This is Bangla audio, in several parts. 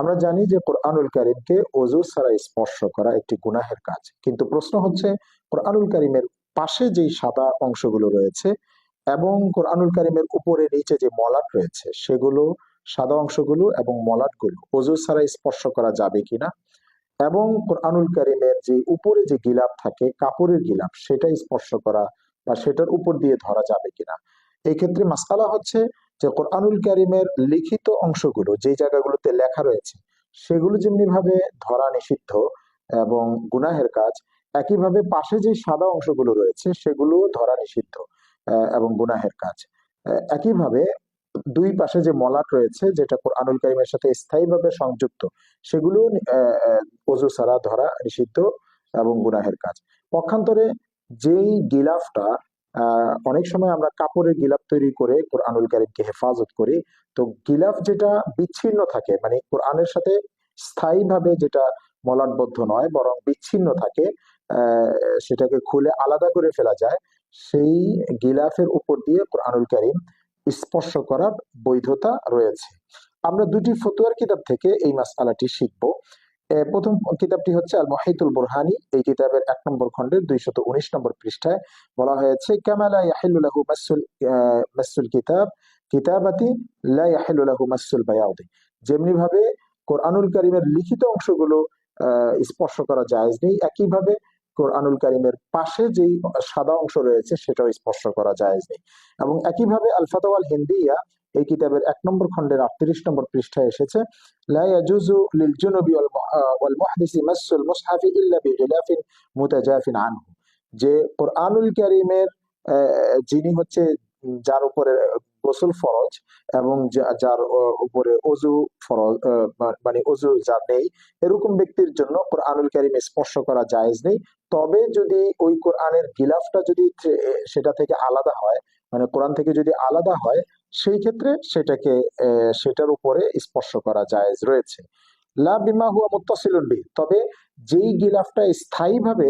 আমরা জানি যে কোরআনুল কারিমকে অজু ছাড়া স্পর্শ করা একটি গুনাহের কাজ। কিন্তু প্রশ্ন হচ্ছে, কোরআনুল কারিমের পাশে যেই সাদা অংশগুলো রয়েছে এবং কোরআনুল কারিমের উপরে নিচে যে মলাট রয়েছে, সেগুলো, সাদা অংশগুলো এবং মলাটগুলো অজু ছাড়া স্পর্শ করা যাবে কিনা? এবং কোরআনুল কারিমের যে উপরে যে গিলাপ থাকে, কাপড়ের গিলাপ সেটা স্পর্শ করা বা সেটার উপর দিয়ে ধরা যাবে কিনা? এই ক্ষেত্রে মাসালা হচ্ছে যে কোরআনুল কারিমের লিখিত অংশগুলো, যে জায়গাগুলোতে লেখা রয়েছে, সেগুলো যেমনি ভাবে ধরা নিষিদ্ধ এবং গুনাহের কাজ, একইভাবে পাশে যে সাদা অংশগুলো রয়েছে সেগুলো ধরা নিষিদ্ধ এবং গুনাহের কাজ। একইভাবে দুই পাশে যে মলাট রয়েছে, যেটা কোরআনুল কারিমের সাথে স্থায়ীভাবে সংযুক্ত সেগুলো অজু ছাড়া ধরা নিষিদ্ধ এবং গুনাহের কাজ। পক্ষান্তরে যেই গিলাফটা অনেক সময় আমরা কাপড়ের গিলাফ তৈরি করে কোরআনুল কারিমকে হেফাজত করি। তো গিলাফ যেটা বিচ্ছিন্ন থাকে মানে কোরআনের সাথে স্থায়ীভাবে যেটা মলাটবদ্ধ নয়, বরং বিচ্ছিন্ন থাকে সেটাকে খুলে আলাদা করে ফেলা যায়, সেই গিলাফের উপর দিয়ে কোরআনুল কারিম স্পর্শ করার বৈধতা রয়েছে। আমরা দুটি ফতুয়ার কিতাব থেকে এই মাসআলাটি শিখব। প্রথম কিতাবটি হচ্ছে আল মহিতুল বুরহানি। এই কিতাবের এক নম্বর খণ্ডের দুইশত উনিশ নম্বর পৃষ্ঠায় বলা হয়েছে কামালা ইয়াহিল্লু লাহু মাসুল মাসুল কিতাব, কিতাবাতি লা ইয়াহিল্লু লাহু মাসুল বায়াদি। যেমনি ভাবে কোরআনুল কারিমের লিখিত অংশগুলো স্পর্শ করা জায়েজ নেই, একইভাবে কোরআনুল কারিমের পাশে যেই সাদা অংশ রয়েছে, সেটাও স্পর্শ করা জায়েজ নেই। এবং একইভাবে আল ফাতাওয়াল হিন্দিয়া এই কিতাবের এক নম্বর খণ্ডের আটত্রিশ নম্বর পৃষ্ঠায় এসেছে যে কোরআনুল কারীমের যিনি হচ্ছে যার উপরে গোসল ফরজ এবং যার উপরে অজু ফরজ মানে অজু যার নেই, এরকম ব্যক্তির জন্য কোরআনুল ক্যারিমে স্পর্শ করা জায়েজ নেই। তবে যদি ওই কোরআনের গিলাফটা যদি সেটা থেকে আলাদা হয় মানে কোরআন থেকে যদি আলাদা হয় সেই ক্ষেত্রে সেটাকে সেটার উপরে স্পর্শ করা জায়েজ রয়েছে। লা বিমা হুয়া মুত্তাসিলুন বি তবে যেই গিলাফটা স্থায়ীভাবে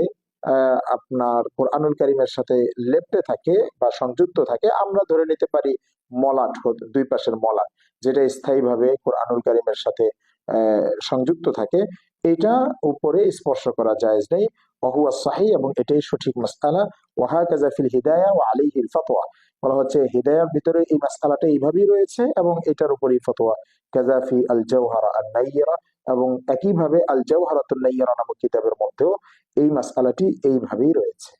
আপনার কোরআনুল কারিমের সাথে লেপ্টে থাকে বা সংযুক্ত থাকে, আমরা ধরে নিতে পারি মলাট দুই পাশের মলাট, যেটা স্থায়ীভাবে কোরআনুল কারিমের সাথে সংযুক্ত থাকে। এটা উপরে স্পর্শ করা যায় নেই। অহুয়া সাহি এবং এটাই সঠিক মাসালা ওহা কাজা ফিল হিদায়া ও আলিহিল ফতোয়া বলা হচ্ছে হিদায়ার ভিতরে এই মাসালাটা এইভাবেই রয়েছে এবং এটার উপরেই ফতোয়া কাজাফি আল জৌহারা আর নাইয়ারা এবং একইভাবে আল জৌহারাতুল নাইয়ারা নামক কিতাবের মধ্যেও এই মাসালাটি এইভাবেই রয়েছে।